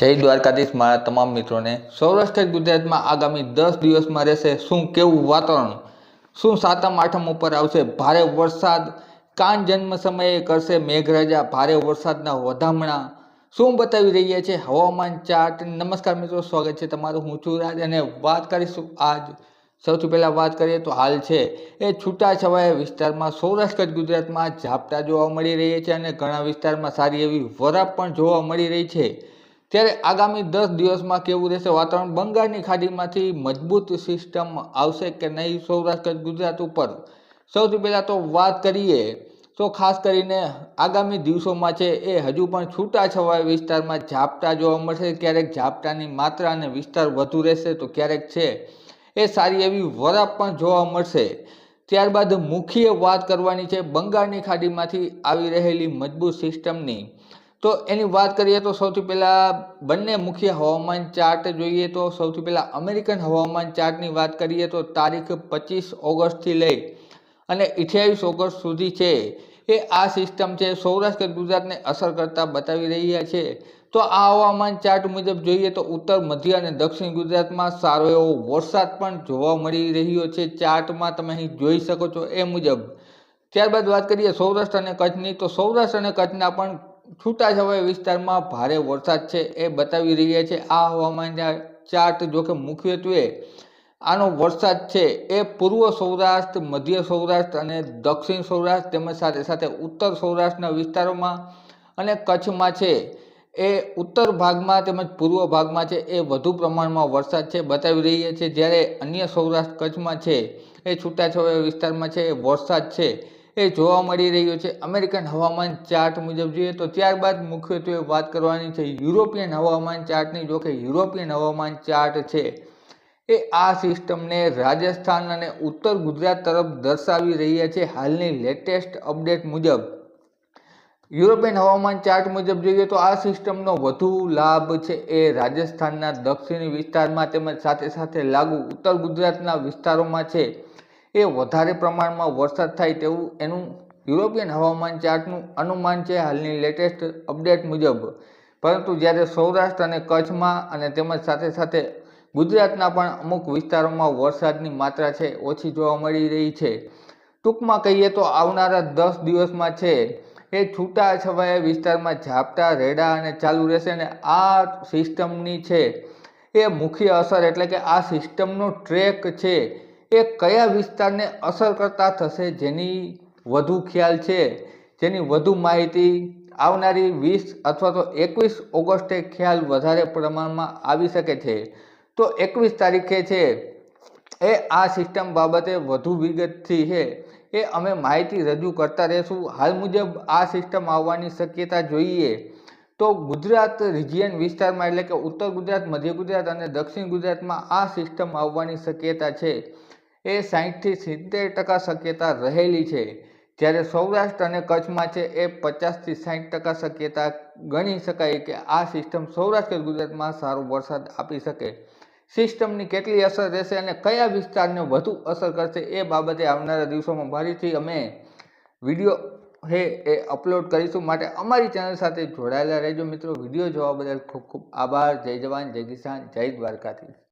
જય દ્વારકાધીશ મારા તમામ મિત્રોને. સૌરાષ્ટ્ર ગુજરાતમાં આગામી દસ દિવસમાં રહેશે શું કેવું વાતાવરણ? શું સાતમ, આઠમ ઉપર આવશે ભારે વરસાદ? કાન જન્મ સમયે કરશે મેઘરાજા ભારે વરસાદના વધામણા? શું બતાવી રહ્યા છે હવામાન ચાર્ટ? નમસ્કાર મિત્રો, સ્વાગત છે તમારું. હું છું રાજ અને વાત કરીશું આજ. સૌથી પહેલાં વાત કરીએ તો હાલ છે એ છૂટાછવાયા વિસ્તારમાં સૌરાષ્ટ્ર ગુજરાતમાં ઝાપટા જોવા મળી રહ્યા છે અને ઘણા વિસ્તારમાં સારી એવી વરાપ પણ જોવા મળી રહી છે. ત્યારે આગામી દસ દિવસમાં કેવું રહેશે? વાતાવરણ બંગાળની ખાડીમાંથી મજબૂત સિસ્ટમ આવશે કે નહીં? સૌરાષ્ટ્ર ગુજરાત ઉપર? સૌથી પહેલાં તો વાત કરીએ, તો ખાસ કરીને આગામી દિવસોમાં છે એ હજુ પણ છૂટાછવાયા વિસ્તારમાં ઝાપટા જોવા મળશે. ક્યારેક ઝાપટાની માત્રા અને વિસ્તાર વધુ રહેશે તો ક્યારેક છે એ સારી એવી વરાપ પણ જોવા મળશે. ત્યારબાદ મુખ્ય વાત કરવાની છે, બંગાળની ખાડીમાંથી આવી રહેલી મજબૂત સિસ્ટમની. તો એની વાત કરીએ તો સૌથી પહેલાં બંને મુખ્ય હવામાન ચાર્ટ જોઈએ તો સૌથી પહેલાં અમેરિકન હવામાન ચાર્ટની વાત કરીએ તો તારીખ પચીસ ઓગસ્ટથી લઈ અને અઠ્યાવીસ ઓગસ્ટ સુધી છે. એ આ સિસ્ટમ છે, સૌરાષ્ટ્ર ગુજરાતને અસર કરતા બતાવી રહ્યા છે. તો આ હવામાન ચાર્ટ મુજબ જોઈએ તો ઉત્તર, મધ્ય અને દક્ષિણ ગુજરાતમાં સારો એવો વરસાદ પણ જોવા મળી રહ્યો છે ચાર્ટમાં તમે અહીં જોઈ શકો છો એ મુજબ. ત્યારબાદ વાત કરીએ સૌરાષ્ટ્ર અને કચ્છની, તો સૌરાષ્ટ્ર અને કચ્છના પણ છૂટાછવાયા વિસ્તારમાં ભારે વરસાદ છે એ બતાવી રહ્યા છે. આ હવામાનના ચાર્ટ જોકે મુખ્યત્વે આનો વરસાદ છે એ પૂર્વ સૌરાષ્ટ્ર, મધ્ય સૌરાષ્ટ્ર અને દક્ષિણ સૌરાષ્ટ્ર તેમજ સાથે સાથે ઉત્તર સૌરાષ્ટ્રના વિસ્તારોમાં અને કચ્છમાં છે એ ઉત્તર ભાગમાં તેમજ પૂર્વ ભાગમાં છે એ વધુ પ્રમાણમાં વરસાદ છે બતાવી રહ્યા છે. જ્યારે અન્ય સૌરાષ્ટ્ર કચ્છમાં છે એ છૂટાછવાયા વિસ્તારમાં છે એ વરસાદ છે. એ જોવા મળી રહ્યો છે. અમેરિકન હવામાન ચાર્ટ મુજબ જોઈએ તો ત્યારબાદ મુખ્યત્વે વાત કરવાની છે યુરોપિયન હવામાન ચાર્ટની, જો કે યુરોપિયન હવામાન ચાર્ટ છે. એ આ સિસ્ટમને રાજસ્થાન અને ઉત્તર ગુજરાત તરફ દર્શાવી રહ્યા છે હાલની લેટેસ્ટ અપડેટ મુજબ. યુરોપિયન હવામાન ચાર્ટ મુજબ જોઈએ તો આ સિસ્ટમનો વધુ લાભ છે એ રાજસ્થાનના દક્ષિણી વિસ્તારમાં તેમજ સાથે સાથે લાગુ ઉત્તર ગુજરાતના વિસ્તારોમાં છે. એ વધારે પ્રમાણમાં વરસાદ થાય તેવું એનું યુરોપિયન હવામાન ચાર્ટનું અનુમાન છે હાલની લેટેસ્ટ અપડેટ મુજબ. પરંતુ જ્યારે સૌરાષ્ટ્ર અને કચ્છમાં અને તેમજ સાથે સાથે ગુજરાતના પણ અમુક વિસ્તારોમાં વરસાદની માત્રા છે, ઓછી જોવા મળી રહી છે. ટૂંકમાં કહીએ તો આવનારા દસ દિવસમાં છે એ છૂટા છવાયા વિસ્તારમાં ઝાપટા, રેડા અને ચાલુ રહેશે અને આ સિસ્ટમની છે એ મુખ્ય અસર એટલે કે આ સિસ્ટમનો ટ્રેક છે એ કયા વિસ્તારને અસર કરતા થશે જેની વધુ ખ્યાલ છે? જેની વધુ માહિતી આવનારી વીસ અથવા તો એકવીસ ઓગસ્ટે ખ્યાલ વધારે પ્રમાણમાં આવી શકે છે. તો એકવીસ તારીખે છે. એ આ સિસ્ટમ બાબતે વધુ વિગતથી છે. એ અમે માહિતી રજૂ કરતા રહેશું. હાલ મુજબ આ સિસ્ટમ આવવાની શક્યતા જોઈએ. તો ગુજરાત રિજિયન વિસ્તારમાં એટલે કે ઉત્તર ગુજરાત, મધ્ય ગુજરાત અને દક્ષિણ ગુજરાતમાં આ સિસ્ટમ આવવાની શક્યતા છે. એ સાહીઠથી સિત્તેર ટકા શક્યતા રહેલી છે. જ્યારે સૌરાષ્ટ્ર અને કચ્છમાં છે એ પચાસથી સાહીઠ ટકા શક્યતા ગણી શકાય કે આ સિસ્ટમ સૌરાષ્ટ્ર ગુજરાતમાં સારો વરસાદ આપી શકે. સિસ્ટમની કેટલી અસર રહેશે અને કયા વિસ્તારને વધુ અસર કરશે એ બાબતે આવનારા દિવસોમાં ફરીથી અમે વીડિયો હે એ અપલોડ કરીશું. માટે અમારી ચેનલ સાથે જોડાયેલા રહેજો મિત્રો. વીડિયો જોવા બદલ ખૂબ ખૂબ આભાર. જય જવાન, જય કિસાન, જય દ્વારકાથી